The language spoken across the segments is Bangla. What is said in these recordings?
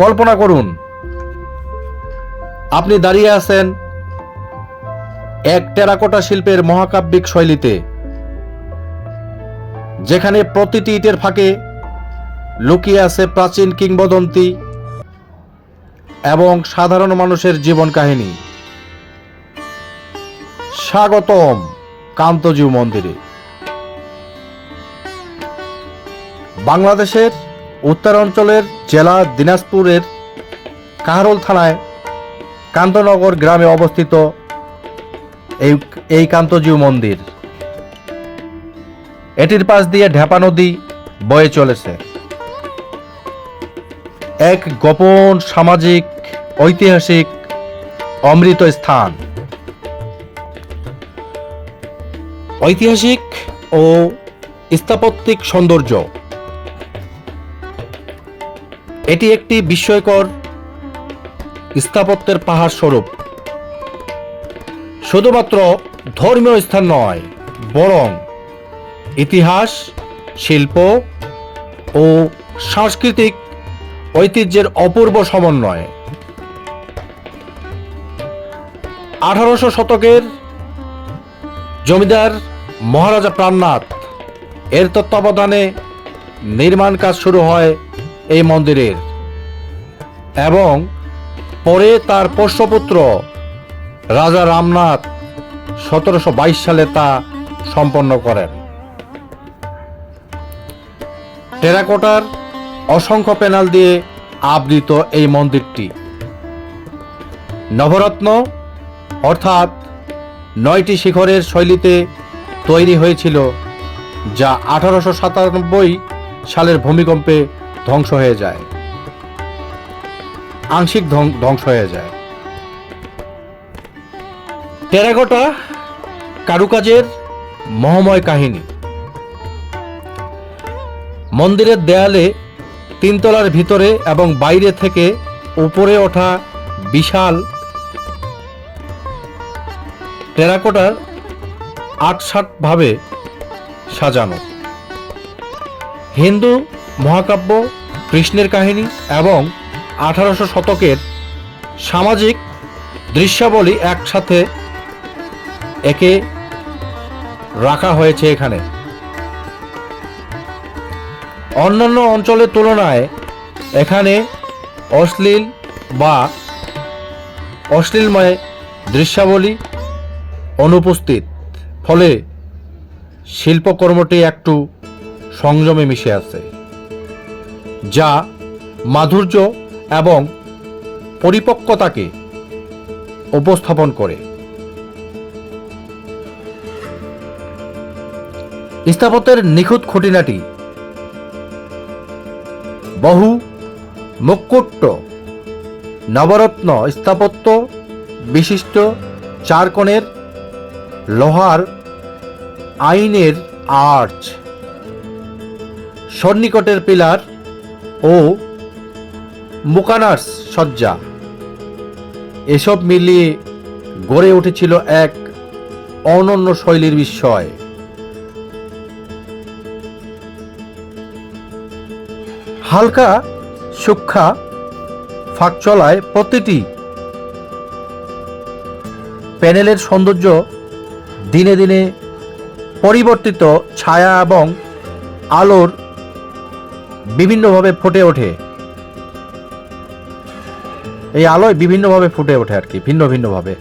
কল্পনা করুন। আপনি দাঁড়িয়ে আছেন এক টেরাকোটা শিল্পের মহাকাব্যিক শৈলীতে, যেখানে প্রতিটি ইটের ফাঁকে লুকিয়ে আছে প্রাচীন কিংবদন্তি এবং সাধারণ মানুষের জীবন কাহিনী। স্বাগতম কান্তজিউ মন্দিরে। বাংলাদেশের উত্তরাঞ্চলের জেলা দিনাজপুরের কাহারোল থানায় কান্তনগর গ্রামে অবস্থিত এই এই কান্তজিউ মন্দির। এটির পাশ দিয়ে ঢেপা নদী বয়ে চলেছে। এক গোপন সামাজিক, ঐতিহাসিক, অমৃত স্থান। ঐতিহাসিক ও স্থাপত্যিক সৌন্দর্য এটি একটি বিস্ময়কর স্থাপত্যের পাহাড় স্বরূপ। শুধুমাত্র ধর্মীয় স্থান নয়, বরং ইতিহাস, শিল্প ও সাংস্কৃতিক ঐতিহ্যের অপূর্ব সমন্বয়। আঠারোশো শতকের জমিদার মহারাজা প্রাণনাথ এর তত্ত্বাবধানে নির্মাণ কাজ শুরু হয় এই মন্দিরের। এবং পরে তার পোষ্যপুত্র রাজা রামনাথ সতেরোশো বাইশ সালে তা সম্পন্ন করেন। টেরাকোটার অসংখ্য প্যানেল দিয়ে আবৃত এই মন্দিরটি। নবরত্ন অর্থাৎ নয়টি শিখরের শৈলীতে তৈরি হয়েছিল, যা আঠারোশো সাতানব্বই সালের ভূমিকম্পে ধ্বংস হয়ে যায়। আংশিক ধ্বংস হয়ে যায়। টেরাকোটা কারুকাজের মহময় কাহিনী। মন্দিরের দেয়ালে তিনতলার ভিতরে এবং বাইরে থেকে উপরে ওঠা বিশাল টেরাকোটার আটসাট ভাবে সাজানো। হিন্দু মহাকাব্য, কৃষ্ণের কাহিনী এবং আঠারোশো শতকের সামাজিক দৃশ্যাবলী একসাথে একে রাখা হয়েছে এখানে। অন্যান্য অঞ্চলের তুলনায় এখানে অশ্লীল বা অশ্লীলময় দৃশ্যাবলী অনুপস্থিত, ফলে শিল্পকর্মটি একটু সংযমে মিশে আছে। যা মাধুর্য এবং পরিপক্কতাকে উপস্থাপন করে। স্থাপত্যের নিখুঁত খুঁটিনাটি বহু মুকুট্ট নবরত্ন স্থাপত্য বিশিষ্ট চারকোণের লোহার আইনের আর্চ। সন্নিকটের পিলার ও মুকানার্স সজ্জা এসব মিলিয়ে গড়ে উঠেছিল এক অনন্য শৈলীর বিস্ময়। হালকা সূক্ষা ফাঁক চলায় প্রতিটি প্যানেলের সৌন্দর্য দিনে দিনে পরিবর্তিত ছায়া এবং আলোর বিভিন্নভাবে ফুটে ওঠে। এই আলোয় বিভিন্নভাবে ফুটে ওঠে আর কি, ভিন্ন ভিন্নভাবে।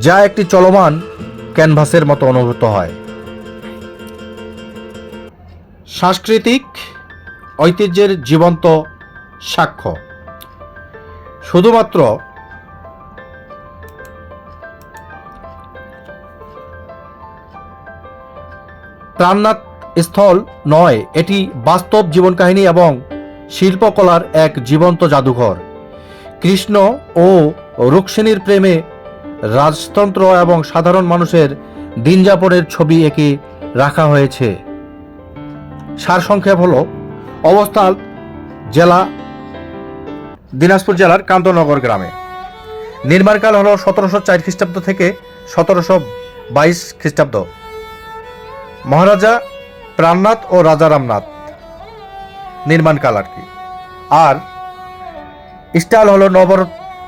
যা একটি চলমান ক্যানভাসের মতো অনুভূত হয়। সাংস্কৃতিক ঐতিহ্যের জীবন্ত সাক্ষ্য। শুধুমাত্র প্রাণনাথ স্থল নয়, এটি বাস্তব জীবন কাহিনী এবং শিল্পকলার এক জীবন্ত জাদুঘর। কৃষ্ণ ও রুক্মিণীর প্রেমে রাজতন্ত্র এবং সাধারণ মানুষের দিনযাপনের ছবি একে রাখা হয়েছে। সারসংক্ষেপ হল, অবস্থান জেলা দিনাজপুর জেলার কান্তনগর গ্রামে। নির্মাণকাল হল সতেরোশো চার খ্রিস্টাব্দ থেকে সতেরোশো বাইশ খ্রিস্টাব্দ। মহারাজা প্রাণনাথ ও রাজা রামনাথ। নির্মাণকাল আর কি। আর স্টাইল হলো নবর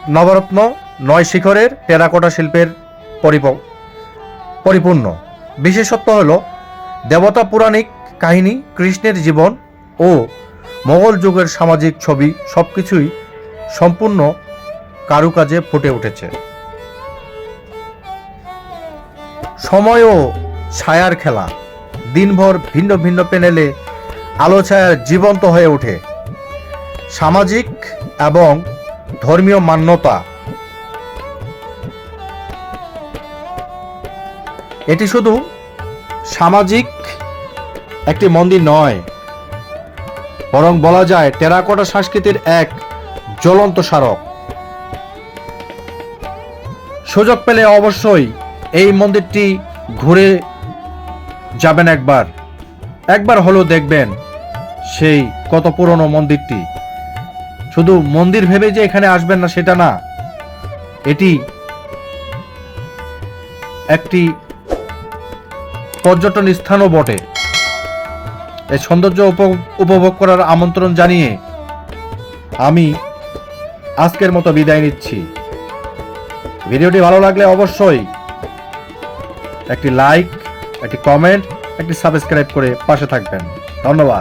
নবরত্ন নয় শিখরের টেরাকোটা শিল্পের পরিপ পরিপূর্ণ। বিশেষত্ব হল দেবতা পুরাণিক কাহিনী, কৃষ্ণের জীবন ও মোগল যুগের সামাজিক ছবি সবকিছুই সম্পূর্ণ কারুকাজে ফুটে উঠেছে। সময় ও ছায়ার খেলা। দিনভর ভিন্ন ভিন্ন প্যানেলে আলো জীবন্ত হয়ে ওঠে। সামাজিক এবং ধর্মীয় মান্যতা। এটি শুধু সামাজিক একটি মন্দির নয়, বরং বলা যায় টেরাকোটা সংস্কৃতির এক জ্বলন্ত স্মারক। সুযোগ পেলে অবশ্যই এই মন্দিরটি ঘুরে যাবেন একবার। একবার হলেও দেখবেন সেই কত পুরনো মন্দিরটি। শুধু মন্দির ভেবে যে এখানে আসবেন না, সেটা না। এটি একটি পর্যটন স্থানও বটে। এই সৌন্দর্য উপ- উপভোগ করার আমন্ত্রণ জানিয়ে আমি আজকের মতো বিদায় নিচ্ছি। ভিডিওটি ভালো লাগলে অবশ্যই একটি লাইক একটি কমেন্ট একটি সাবস্ক্রাইব করে পাশে থাকবেন। ধন্যবাদ।